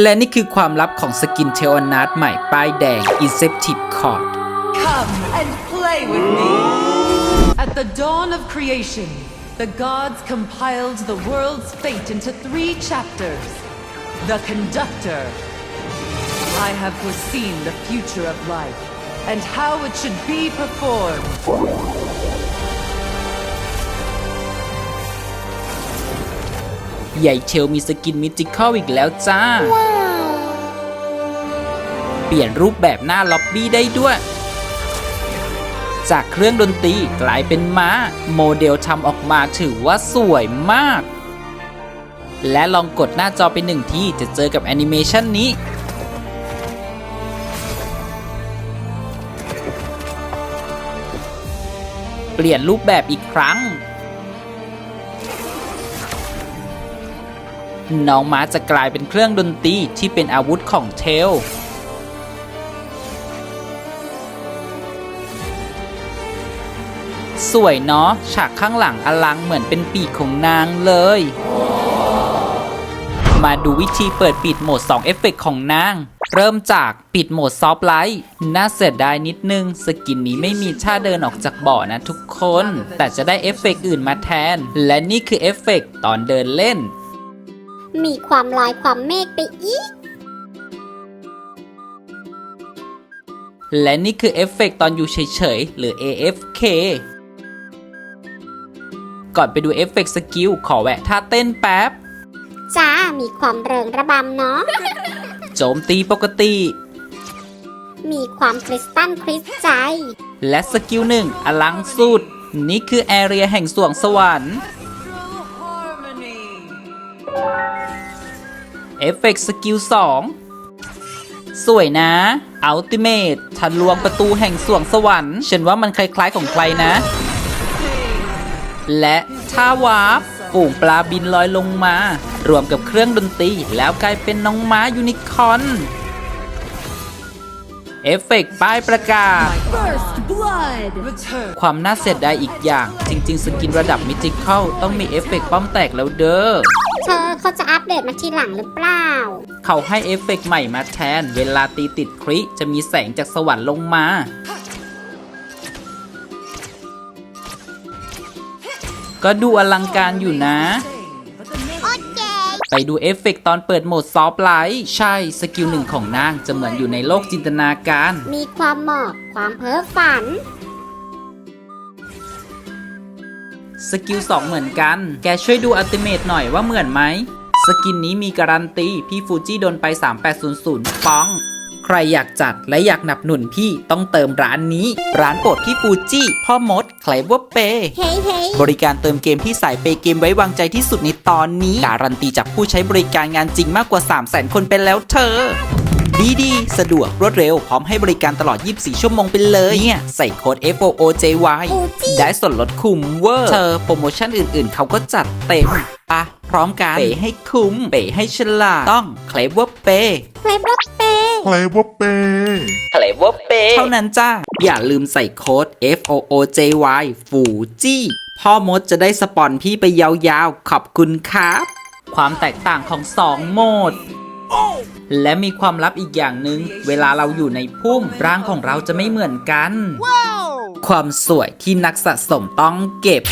และนี่คือความลับของสกินเทลนาร์ดใหม่ป้ายแดง Inceptive Cord Come and play with me. At the dawn of creation, the gods compiled the world's fate into three chapters. The conductor. I have foreseen the future of life and how it should be performed. ใหญ่เชลมีสกินมิจิคอลอีกแล้วจ้า เปลี่ยนรูปแบบหน้าล็อบบี้ได้ด้วย จากเครื่องดนตรีกลายเป็นม้า โมเดลทำออกมาถือว่าสวยมาก และลองกดหน้าจอไปหนึ่งทีจะเจอกับแอนิเมชันนี้เปลี่ยนรูปแบบอีกครั้ง น้องม้าจะกลายเป็นเครื่องดนตรีที่เป็นอาวุธของเทล สวยเนาะฉากข้างหลังอลังเหมือนเป็นปีกของนางเลย มาดูวิธีเปิดปิดโหมด 2 เอฟเฟกต์ของนาง เริ่มจากปิดโหมดซอฟไลท์น่าเสียดายนิดนึง สกินนี้ไม่มีท่าเดินออกจากบ่อนะทุกคน แต่จะได้เอฟเฟกต์อื่นมาแทน และนี่คือเอฟเฟกต์ตอนเดินเล่น มีความลอยความเมฆไปอีก และนี่คือเอฟเฟกต์ตอนอยู่เฉยๆ หรือ AFK ก่อนไปดูเอฟเฟกต์สกิลขอแวะท่าเต้นแป๊บ จ้า มีความเริงระบำเนาะ โจมตีปกติ มีความคริสตัลคริสใจ และสกิลหนึ่งอลังสุด นี่คือแอเรียแห่งสวงสวรรค์ Harmony. เอฟเฟกต์สกิล2 สวยนะอัลติเมททะลวงประตูแห่งสวงสวรรค์ฉันว่ามันคล้ายๆของใครนะ และท่าวาร์ปฝูงปลาบินลอยลงมา รวมกับเครื่องดนตรีแล้วกลายเป็นน้องม้ายูนิคอร์นเอฟเฟกต์ป้ายประกาศ First blood. Return. ความน่าเสียดายอีกอย่าง จริง ๆ สกินระดับมิจิคอลต้องมีเอฟเฟกต์ป้อมแตกแล้วเด้อ เธอเขาจะอัป เดตมาทีหลังหรือเปล่า เขาให้เอฟเฟกต์ใหม่มาแทน เวลาตีติดคริจะมีแสงจากสวรรค์ลงมา ก็ดูอลังการอยู่นะ But the name ไปดูเอฟเฟกต์ตอนเปิดโหมดซอฟต์ไลท์ใช่ สกิลหนึ่งของนางจะเหมือนอยู่ในโลกจินตนาการ มีความหมอกความเพ้อฝันสกิล2เหมือนกัน แกช่วยดูอัลติเมทหน่อยว่าเหมือนไหม สกินนี้มีการันตี พี่ฟูจิโดนไป 3800ป้อง ใครอยากจัดและอยากหนับหนุนพี่ต้องเติมร้านนี้ ร้านโปรดพี่ฟูจิพ่อมดใครว่าเปเฮ้ยเฮ้ยบริการเติมเกมที่สายเปย์เกมไว้วางใจที่สุดในตอนนี้ การันตีจากผู้ใช้บริการงานจริงมากกว่า 3 0 0 0 0 0 คนเป็นแล้วเธอ ดีดีๆสะดวกรวดเร็ว พร้อมให้บริการตลอด 24 ชั่วโมงไปเลย เนี่ย ใส่โค้ด FOOJY ได้ส่วนลดคุ้มเวอร์ เธอโปรโมชั่นอื่นๆ เขาก็จัดเต็มปะพร้อมกันเปย์ให้คุ้ม เปย์ให้ฉลาด ต้องเคลเวอร์เปย์เพลย์บล็อกเป Flavor Bay เคลเวอร์เปย์เท่านั้นจ้า อย่าลืมใส่โค้ด FOOJY ฟูจี้พ่อมดจะได้สปอนพี่ไปยาวๆ ขอบคุณครับ ความแตกต่างของ 2 โหมดและมีความลับอีกอย่างหนึ่งเวลาเราอยู่ในพุ่มร่างของเราจะไม่เหมือนกัน ความสวยที่นักสะสมต้องเก็บ